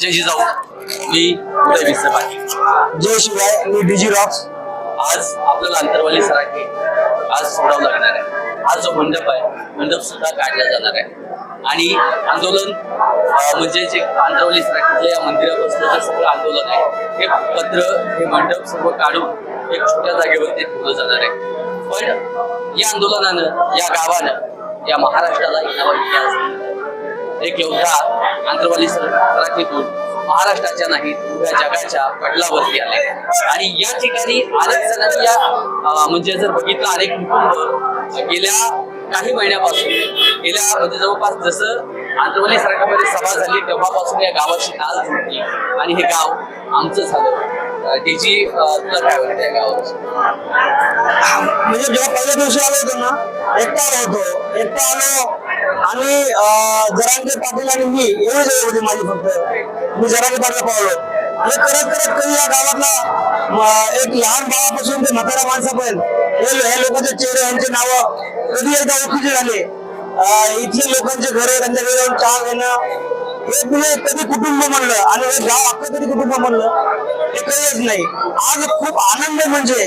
जय जिजाऊ मी उदय विसे पाटील. जय शिवाय मी डिजी रॉक्स. आज आपल्याला अंतरवाली सराठी आज सोडावं लागणार आहे. हा जो मंडप आहे मंडप सुद्धा काढला जाणार आहे. आणि आंदोलन म्हणजे जे अंतरवाली सराठीतल्या या मंदिरापासून जे सगळं आंदोलन आहे हे पत्र हे मंडप सर्व काढून एक छोट्या जागेवरती ठेवलं जाणार आहे. पण या आंदोलनानं या गावानं या महाराष्ट्राला एक एवढा इतिहास दिला. योद्धा आंतरवाली सराठीतून महाराष्ट्राच्या नाही या जगाच्या पटलावरती आले. आणि या ठिकाणी अनेक जणांनी या म्हणजे जर बघितलं अनेक कुटुंब गेल्या काही महिन्यापासून गेल्या म्हणजे जवळपास जसं आंतरवाली सरकारमध्ये सभा झाली तेव्हापासून या गावाची नाल झाली आणि हे गाव आमचं झालं. त्याची तुला काय वाटतं या गावाची म्हणजे जेव्हा पहिल्या दिवशी आलो होतो ना एकटा होतो. एकटा आलो आणि अं, जरांगे पाटील आणि मी एवढी जवळ होती माझी फक्त. मी जरांगे पाटील पावलो हे करत करत कधी या गावातला एक लहान बाळापासून ते म्हातारा माणसापर्यंत हे हे लोकांचे चेहरे यांचे नाव कधी एकदा ओळखीचे झाले. इथले लोकांचे घरे त्यांच्याकडे जाऊन चहा घेणं हे तुम्ही कधी कुटुंब म्हणलं आणि हे गाव आपलं कधी कुटुंब म्हणलं हे कधीच नाही. आज खूप आनंद म्हणजे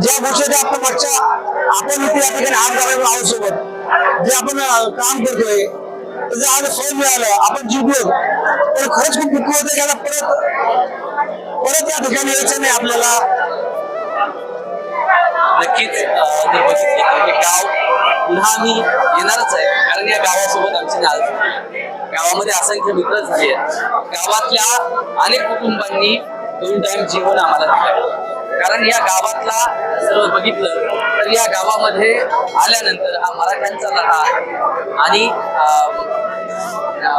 ज्या गोष्टी आपण मागच्या आपण इथे या ठिकाणी आज घालायला आहोत सोबत. जे आपण काम करतोय त्याचं आज फळ मिळालं आपण जिंकलो. तर खरंच खूप दुःख होतं की परत परत या ठिकाणी यायचं नाही आपल्याला. नक्कीच जर बघितलं तर हे गाव पुन्हा आम्ही येणारच आहे. कारण या गावासोबत आमची नाळ गावामध्ये असंख्य मित्र झाले आहेत. गावातल्या अनेक कुटुंबांनी दोन टाइम जेवण आम्हाला दिलं. कारण या गावातला सर्व बघितलं तर या गावामध्ये आल्यानंतर हा मराठ्यांचा लढा आणि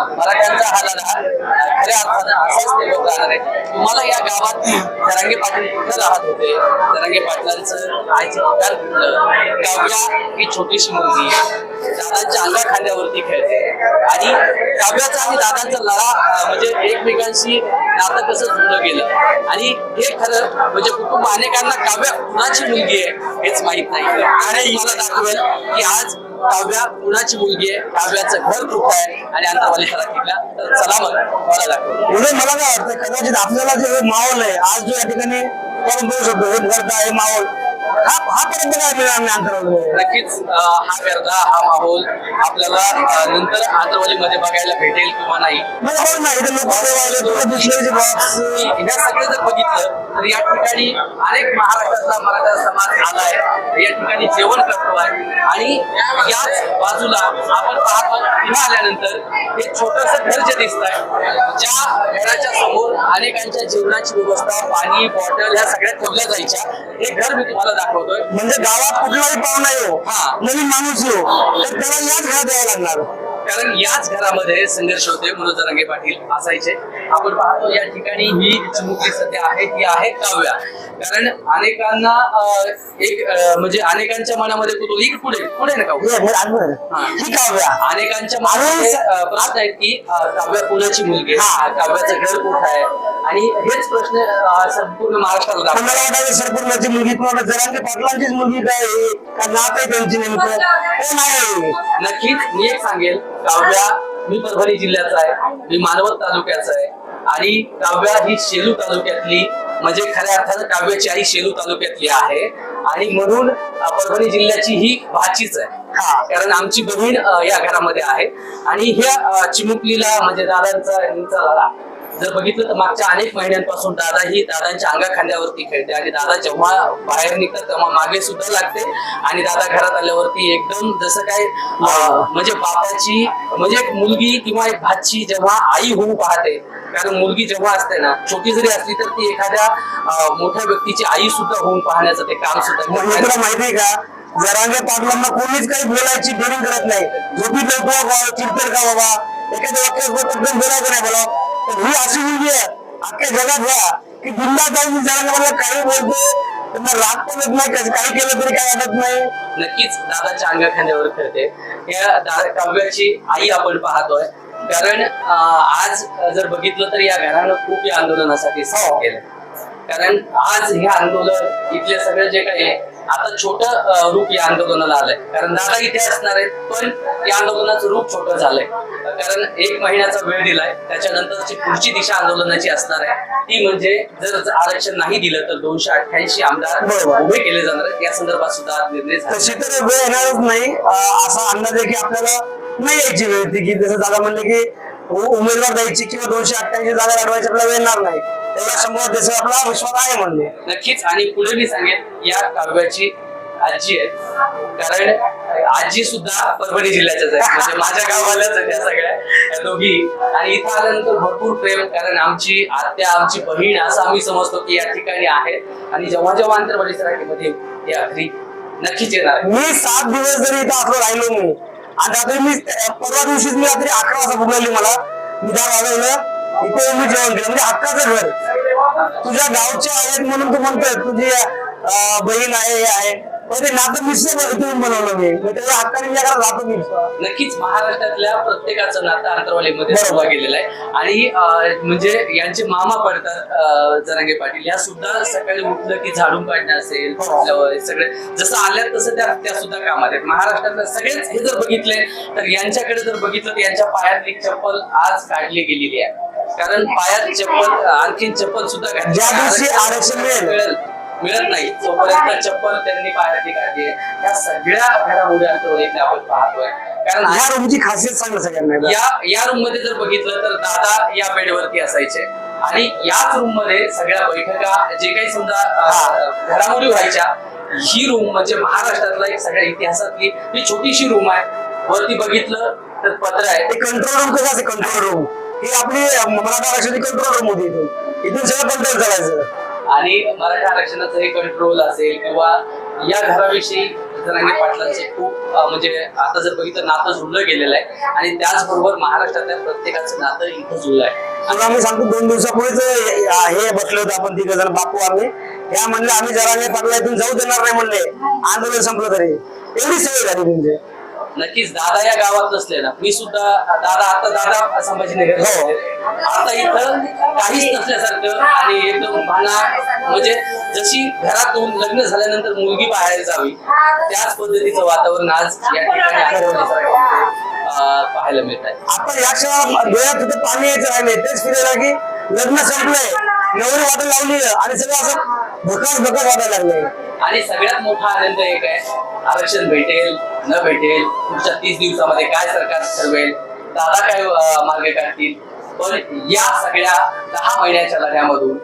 मराठ्यांचा हा लढा खऱ्या अर्थानं असाच ते लोक राहणार आहे तुम्हाला या गावात जरांगे पाटील कुठं राहत होते? जरांगे पाटलांचं आईचं ठिकाण कुठलं? काव्या ही छोटीशी मुलगी दादांच्या अंगा खांद्यावरती खेळते. आणि काव्याचा आणि दादांचा लढा म्हणजे एकमेकांशी नातं कसं जुळलं गेलं. आणि हे खरं म्हणजे कुटुंब अनेकांना काव्या कुणाची मुलगी आहे हेच माहीत नाही. आणि मला दाखवेल की आज काव्या कुणाची मुलगी आहे काव्याचं घर कुठं आहे आणि अंतरवाली सराठीला तर चला मग मला दाखवेल मला काय वाटतं कदाचित आपल्याला जे माहोल आहे आज जो या ठिकाणी आपण बघू शकतो हे हे माहोल हा हा पर्यंत काय मिळणार नाही अंतरावलं नक्कीच हा गर्दा हा माहोल आपल्याला नंतर आंतरवालीमध्ये बघायला भेटेल किंवा नाही म्हणजे हो ना इथे लोक वाहिले तुला दुसऱ्याचे बॉक्स हे सगळं जर बघितलं तर या ठिकाणी अनेक महाराष्ट्रातला मराठा समाज आलाय. या ठिकाणी जेवण करतो आहे आणि याच बाजूला आपण पाहतो पुन्हा आल्यानंतर हे छोटस घर जे दिसत आहे ज्या घराच्या समोर अनेकांच्या जेवणाची व्यवस्था पाणी बॉटल ह्या सगळ्या ठेवल्या जायच्या. हे घर मी तुम्हाला दाखवतोय म्हणजे गावात कुठलाही पाहुणा येऊ हा. नवीन माणूस येऊ तर त्याला याच घरात यावं लागणार कारण याच घरामध्ये संघर्ष होते मनोज रंगे पाटील असायचे. आपण पाहतो या ठिकाणी ही चिमुकली सध्या आहे ती आहे काव्या कारण अनेकांना एक म्हणजे अनेकांच्या मनामध्ये कुतूहल पुढे पुढे ना काव्या अनेकांच्या मनामध्ये प्रश्न आहेत की काव्या कुणाची मुलगी काव्याचं घर कुठं आहे? आणि हेच प्रश्न संपूर्ण महाराष्ट्राला सरपंचाची मुलगी जरांगे पाटलांचीच मुलगी काय? का नात आहे त्यांची नेमकं? हे नक्कीच मी एक सांगेल. काव्या मी परभणी जिल्ह्याचा आहे मी मानवत तालुक्याचा आहे. आणि काव्या ही शेलू तालुक्यातली म्हणजे खऱ्या अर्थानं काव्याची आई शेलू तालुक्यातली आहे. आणि म्हणून परभणी जिल्ह्याची ही भाचीच आहे. हा. कारण आमची बहीण या घरामध्ये आहे. आणि ह्या चिमुकलीला म्हणजे दादांचा यांचा लढा जर बघितलं तर मागच्या अनेक महिन्यांपासून दादा ही दादांच्या अंगा खांद्यावरती खेळते आणि दादा जेव्हा बाहेर निघतात तेव्हा मागे सुद्धा लागते. आणि दादा घरात आल्यावरती एकदम जसं काय म्हणजे बापाची म्हणजे एक मुलगी किंवा एक भाची जेव्हा आई होऊ पाहते कारण मुलगी जेव्हा असते ना छोटी जरी असली तर ती एखाद्या मोठ्या व्यक्तीची आई सुद्धा होऊन पाहण्याचं ते काम सुद्धा माहितीये का? जरांगे पाटलांना कोणीच काही बोलायची डेअरिंग करत नाही. झोपी लोक चिडतर का बाबा? एखाद्या वाक्यात बोलायचं नाही बोला. तर ही अशी मुलगी आहे. अख्ख्या जगात की गुंडा जाऊन मला काही बोलते त्यांना राग पण येत नाही काही केलं तरी काय वाटत नाही. नक्कीच दादाच्या अंगा खांद्यावर खेळते. या दादा काव्याची आई आपण पाहतोय. कारण आज जर बघितलं तर या घरानं खूप या आंदोलनासाठी सहाय्य केलं. कारण आज हे आंदोलन इथले सगळे जे काही आता छोट रूप या आंदोलनाला आलंय. कारण दादा इथे असणार आहेत पण या आंदोलनाचं रूप छोटं झालंय. कारण एक महिन्याचा वेळ दिलाय त्याच्यानंतरची पुढची दिशा आंदोलनाची असणार आहे. ती म्हणजे जर आरक्षण नाही दिलं तर दोनशे अठ्ठ्याऐंशी आमदार. उभे केले जाणार आहेत. या संदर्भात सुद्धा निर्णय तशी तर वेळ येणारच नाही. असा अंदाज आहे की आपल्याला नाही यायची वेळ ती की जसं दादा म्हणले की उमेदवार द्यायची किंवा दोनशे अठ्ठ्याऐंशी जागा लढवायची आपल्याला वेळ येणार नाही. तेवढा शंभर देश आपला विश्वास आहे म्हणले नक्कीच. आणि पुढे मी सांगेन या काव्याची आजी आहे कारण आजी सुद्धा परभणी जिल्ह्याच्याच आहे म्हणजे माझ्या गावालाच आहे त्या सगळ्या दोघी. आणि इथं आल्यानंतर भरपूर प्रेम कारण आमची आत्या आमची बहीण असं आम्ही समजतो की या ठिकाणी आहे आणि जेव्हा जेव्हा आंतरवाडी परिसरामध्ये हे अगदी नक्कीच येणार मी सात दिवस जरी इथं असलो राहिलो मी आणि रात्री मी परवा दिवशीच मी रात्री अकरा वाजता बोलवली मला. मी दार वाजवलं. मी जेवण केलं म्हणजे हक्काचं घर तुझ्या गावचे आहेत म्हणून तू म्हणतोय तुझी बहीण आहे हे आहे. पण ते नातं मिश्र तुम्ही बनवलं मी. त्याच्या हक्काने मी घरात राहतो मी. नक्कीच महाराष्ट्रातल्या प्रत्येकाचं नातं अंतरवालीमध्ये बरोबर. सुरुवात गेलेलं आहे. आणि अं, म्हणजे यांचे मामा पडतात अं, जरांगे पाटील. या सुद्धा सकाळी उठलं की झाडून काढणं असेल हो. सगळे. जसं आल्यात तसं त्या त्या सुद्धा कामात आहेत. महाराष्ट्रातले सगळेच हे जर बघितले तर यांच्याकडे जर बघितलं तर यांच्या पायातली चप्पल आज काढली गेलेली आहे. कारण पायात चप्पल आणखीन चप्पल सुद्धा घातली. ज्या दिवशी आरक्षण मिळेल. मिळत नाही. तोपर्यंत चप्पल त्यांनी पायातली काढली आहे. या सगळ्या घडामोडी अंतरवालीतल्या आपण पाहतोय. कारण ह्या रूमची खासियत सांग सगळ्यांना एकदा. या या रूममध्ये जर बघितलं तर दादा या बेडवरती असायचे. आणि याच रूममध्ये सगळ्या बैठका जे काही समजा अं, घडामोडी व्हायच्या ही रूम म्हणजे महाराष्ट्रातला एक सगळ्या इतिहासातली ही छोटीशी रूम आहे. वरती बघितलं तर पत्र आहे. ते कंट्रोल रूम कसं असते? कंट्रोल रूम ही आपली मराठा आरक्षणाची कंट्रोल रूम होती इथून. इथून सगळं कंट्रोल चालायचं आणि मराठा आरक्षणाचं हे कंट्रोल असेल किंवा या घराविषयी जरांगे पाटलांचे खूप म्हणजे आता जर बघितलं नातं जुळलं गेलेलं आहे. आणि त्याचबरोबर महाराष्ट्रातल्या प्रत्येकाचं नातं इथं जुळलं आहे. तुला आम्ही सांगतो दोन दिवसापूर्वीच हे बसलो होतो आपण तिघ जण बापू आम्ही. या म्हणले आम्ही जरा पाटला इथून जाऊ देणार नाही म्हणले. आंदोलन संपलं तरी. एवढी सेवा झाली म्हणजे. नक्कीच दादा या गावात नसले ना मी सुद्धा दादा आता दादा संभाजीनगर हो. आता इथं काहीच नसल्यासारखं आणि एकदम भाना म्हणजे जशी घरातून लग्न झाल्यानंतर मुलगी बाहेर जावी त्याच पद्धतीचं वातावरण आज या ठिकाणी पाहायला मिळत आहे. आता या क्षणाला डोळ्यात पाणी यायचं राहिले तेच फिरायला की लग्न संपलंय. नवरी वाटायला लावली आणि सगळं असं भकास भकास वाटायला लागलंय आणि सगळ्यात मोठा आनंद एक आहे. आरक्षण भेटेल न भेटेल पुढच्या तीस दिवसामध्ये काय सरकार ठरवेल? दादा काय अं, मार्ग काढतील? पण या सगळ्या दहा महिन्याच्या लढ्यामधून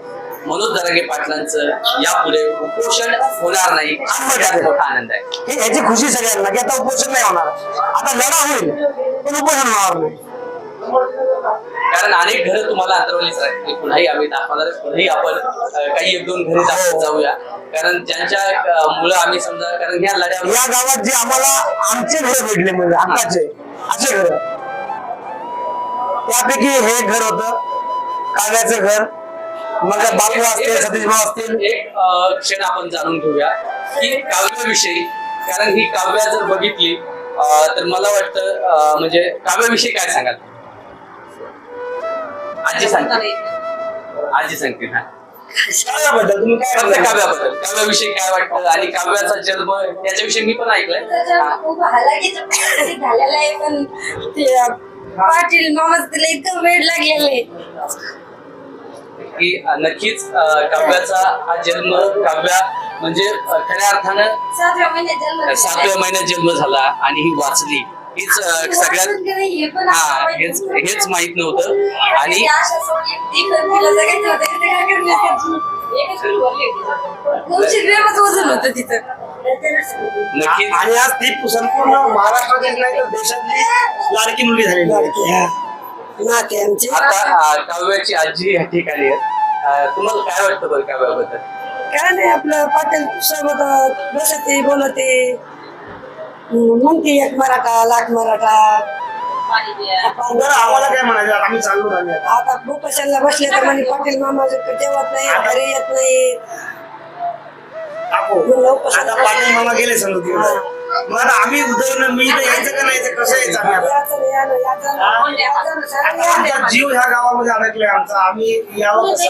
मनोज दरंगे पाटलांचं यापुढे उपोषण होणार नाही. हा सगळ्यात मोठा आनंद आहे. ही ह्याची खुशी सगळ्यांना की आता उपोषण नाही होणार. आता लढा होईल पण उपोषण होणार नाही. कारण अनेक घरं तुम्हाला अंतरवलीच राहतील. पुन्हाही आम्ही दाखवणार. पुन्हाही आपण काही एक दोन घरी दाखवत जाऊया. कारण ज्यांच्या मुलं आम्ही समजा कारण ह्या लढ्या या गावात जे आम्हाला आमचे घर भेटले म्हणजे हक्काचे असे घर. त्यापैकी हे एक घर होत काव्याचं घर. मग बापू असतील सतीश भाऊ असतील. एक क्षण आपण जाणून घेऊया की काव्याविषयी. कारण ही काव्य जर बघितली तर मला वाटतं म्हणजे काव्याविषयी काय सांगाल? आजी सांगते. आजी सांगते हा. काव्याबद्दल तुम्ही काय फक्त म्हणता? काव्याबद्दल. काव्याविषयी काय वाटतं आणि काव्याचा जन्म त्याच्याविषयी मी पण ऐकलंय. त्याच्यावर खूप हलाखीचा परिस्थिती झालेला आहे पण ते पाटील मामा तिला इतकं वेळ लागलेलं आहे. की नक्कीच अ, काव्याचा हा जन्म काव्या म्हणजे अ, खऱ्या अर्थानं सातव्या महिन्यात जन्म. सातव्या महिन्यात जन्म झाला आणि ही वाचली. हीच सगळ्यात हे हा हेच माहिती हेच माहीत नव्हतं आणि तिथे वजन होतं नक्कीच आणि आज ती संपूर्ण महाराष्ट्रातील नाही तर देशातली लाडकी मुलगी झालेली आहे. नाते आमचे आता अ, काव्याची आजी या ठिकाणी आहे अ, तुम्हाला काय वाटतं बरं काव्याबद्दल काय नाही आपलं पाटील सोबत बसते बोलते म्हणते एक मराठा लाख मराठा. बरं आम्हाला काय म्हणायचं आम्ही चाललो आता बसले तर म्हणे पाटील मामा जेवत नाही घरी येत नाही. आता पाटील मामा गेले समजा तिकडे मग आता आम्ही उदयन मी इथं यायचं का नाही कसं यायचं आम्ही आता? जीव ह्या गावामध्ये अडकलाय आमचा. आम्ही यावं कसं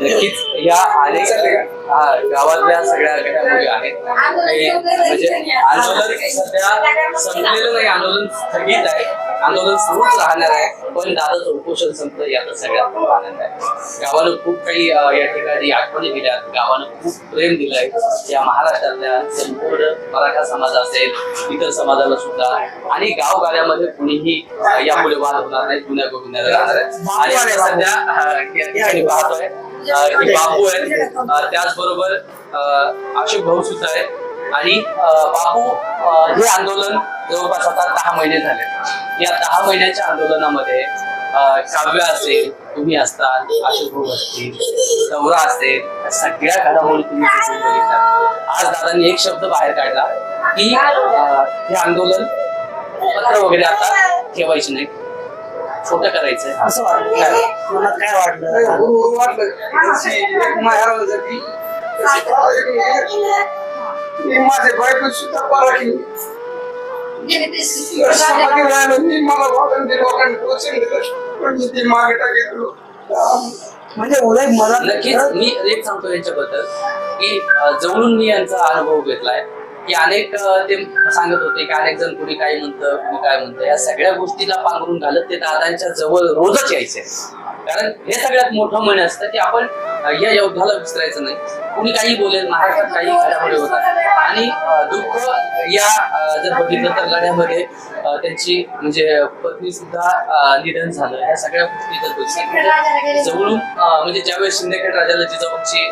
नक्कीच. या अनेक हा गावातल्या सगळ्या घडामोडी आहेत. काही म्हणजे आंदोलन सध्या संपलेलं नाही. आंदोलन स्थगित आहे. आंदोलन सुरूच राहणार आहे. पण दादाचं उपोषण संपलं. याचा सगळ्यात खूप आनंद आहे. गावानं खूप काही या ठिकाणी आठवणी दिल्या. गावानं खूप प्रेम दिलंय. या महाराष्ट्रातल्या संपूर्ण मराठा समाज असेल इतर समाजाला सुद्धा. आणि गावगाड्यामध्ये कुणीही यापुढे वाद होणार नाही. गुन्ह्या गोविंदाला राहणार आहे. आणि सध्या ठिकाणी पाहतोय बापू आहेत. त्याचबरोबर अं, अशोक भाऊ सुद्धा आहेत. आणि बापू हे आंदोलन जवळपास आता दहा महिने झाले. या दहा महिन्याच्या आंदोलनामध्ये काव्य असेल तुम्ही असताल अशोक भाऊ असतील दौरा असेल या सगळ्या घडामोडी तुम्ही बघितल्या. आज दादांनी एक शब्द बाहेर काढला की हे आंदोलन पत्र वगैरे आता ठेवायचे नाही छोटं करायचंय. असं वाटलं मनात काय वाटलं? माझे बायको सुद्धा पराठी समाधी राहिलं मी मला टोचून दिलं पण मी ती मागे टाकेलो म्हणजे उदय मला नक्कीच मी एक सांगतो यांच्याबद्दल की अं, जवळून मी यांचा अनुभव घेतलाय. की अनेक ते सांगत होते की अनेक जण कुणी काय म्हणतं कुणी काय म्हणतं. या सगळ्या गोष्टीला पांघरून घालत ते दादांच्या जवळ रोजच यायचे. कारण हे सगळ्यात मोठं म्हण असतं की आपण या योद्धाला विसरायचं नाही. कुणी काही बोलेल महाराष्ट्रात काही घडामोडी होतात. आणि दुःख या जर बघितलं तर लढ्यामध्ये त्यांची म्हणजे पत्नी सुद्धा निधन झालं. या सगळ्या गोष्टी जर म्हणजे जवळून म्हणजे ज्यावेळेस शिंदेखेड राजाला जिजाऊंची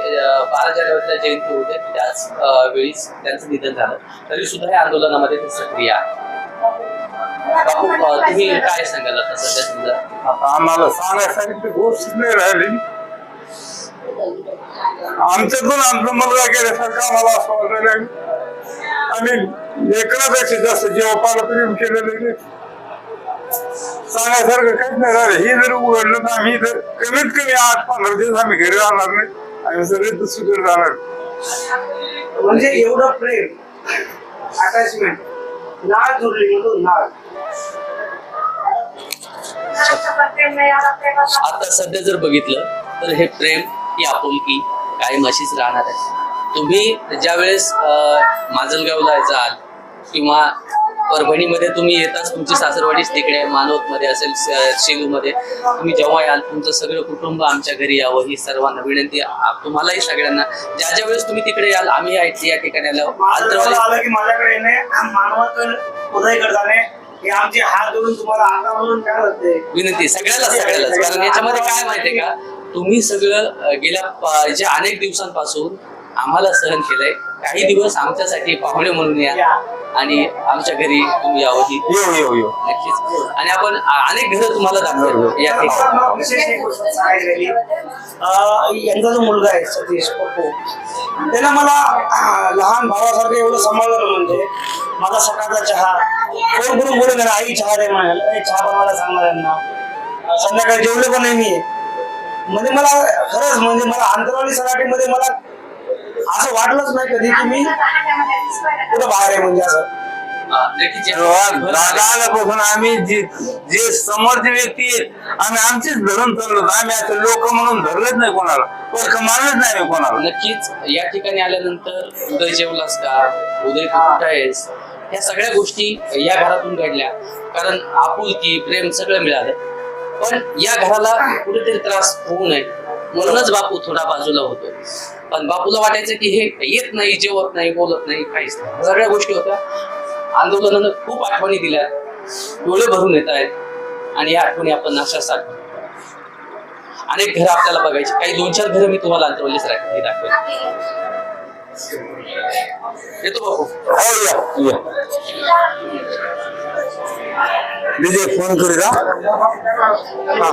बारा जानेवारीला जयंती होते त्याच वेळीच त्यांचं निधन झालं. तरी सुद्धा या आंदोलनामध्ये ते सक्रिय आहे बापू अं, तुम्ही काय सांगाल आता सध्या समजा आता आम्हाला सांगायसाठी गोष्ट नाही राहिली. आमच्यातून आमचा मुलगा गेल्यासारखं आम्हाला असं वाटायला लागलं. आणि लेकरापेक्षा जास्त जीवापाला प्रेम केलेलं नाही. सांगायसारखं काहीच नाही राहिलं. हे जर उघडलं तर आम्ही तर कमीत कमी आठ पंधरा दिवस आम्ही घरी राहणार नाही. आम्ही सगळे दुसरीकडे राहणार. म्हणजे एवढं प्रेम अटॅचमेंट नाळ जुडली म्हणून नाळ आता सध्या जर बघितलं तर हे प्रेम ही आपुलकी कायम अशीच राहणार आहे. तुम्ही ज्या वेळेस माजलगावला जाल किंवा परभणीमध्ये तुम्ही येताच तुमची सासरवाडीच तिकडे मानवतमध्ये असेल शेलूमध्ये तुम्ही जेव्हा याल तुमचं सगळं कुटुंब आमच्या घरी यावं ही सर्वांना विनंती तुम्हालाही सगळ्यांना. ज्या ज्या वेळेस तुम्ही तिकडे याल आम्ही या या ठिकाणी आलो माझ्याकडे हे आमचे हात जोडून तुम्हाला आता म्हणून काय होते विनंती सगळ्याला सगळ्यालाच कारण याच्यामध्ये काय माहितीये का? तुम्ही सगळं गेल्या प- अनेक दिवसांपासून आम्हाला सहन केलंय. काही दिवस आमच्यासाठी पाहुणे म्हणून या. आणि आमच्या घरी तुम्ही यावं ही येऊ येऊ येऊ नक्कीच. आणि आपण अनेक घरं तुम्हाला दाखवू या ठिकाणी. मला विशेष एक गोष्ट सांगायची राहिली. अं, यांचा जो मुलगा आहे सतीश पप्पू त्यानं मला अं, लहान भावासारखं एवढं सांभाळलं म्हणजे माझा सकाळचा चहा फोन करून बोलून गेला आई चहा दे म्हणाल. "ए, चहा बनवायला सांगणार यांना संध्याकाळी जेवले पण नाही मी. म्हणजे मला खरंच म्हणजे मला आंतरवाली सराठीमध्ये मला असं वाटलंच नाही कधी की मी कुठं बाहेर आहे म्हणजे असं. आल्यापासून आम्ही जे जे समोरचे व्यक्ती आहेत आम्ही आमचीच धरून चाललो आम्ही आता लोक म्हणून धरलेच नाही कोणाला. पण मानलंच नाही आम्ही कोणाला. नक्कीच या ठिकाणी आल्यानंतर उदय जेवलास का उदय तू कुठं आहेस? या सगळ्या गोष्टी या घरातून घडल्या. कारण आपुलकी प्रेम सगळं मिळालं. पण या घराला कुठेतरी त्रास होऊ नये. म्हणूनच बापू थोडा बाजूला होतो. पण बापूला वाटायचं की हे येत नाही जेवत नाही बोलत नाही काहीच नाही. सगळ्या गोष्टी होत्या. आंदोलनानं खूप आठवणी दिल्या. डोळे भरून येत आहेत. आणि या आठवणी आपण अशा साठवतो अनेक घरं आपल्याला बघायची. काही दोन चार घरं मी तुम्हाला अंतरवलीच राखली दाखवेल येतो बापू. हो या. या. विजय फोन करू का हा.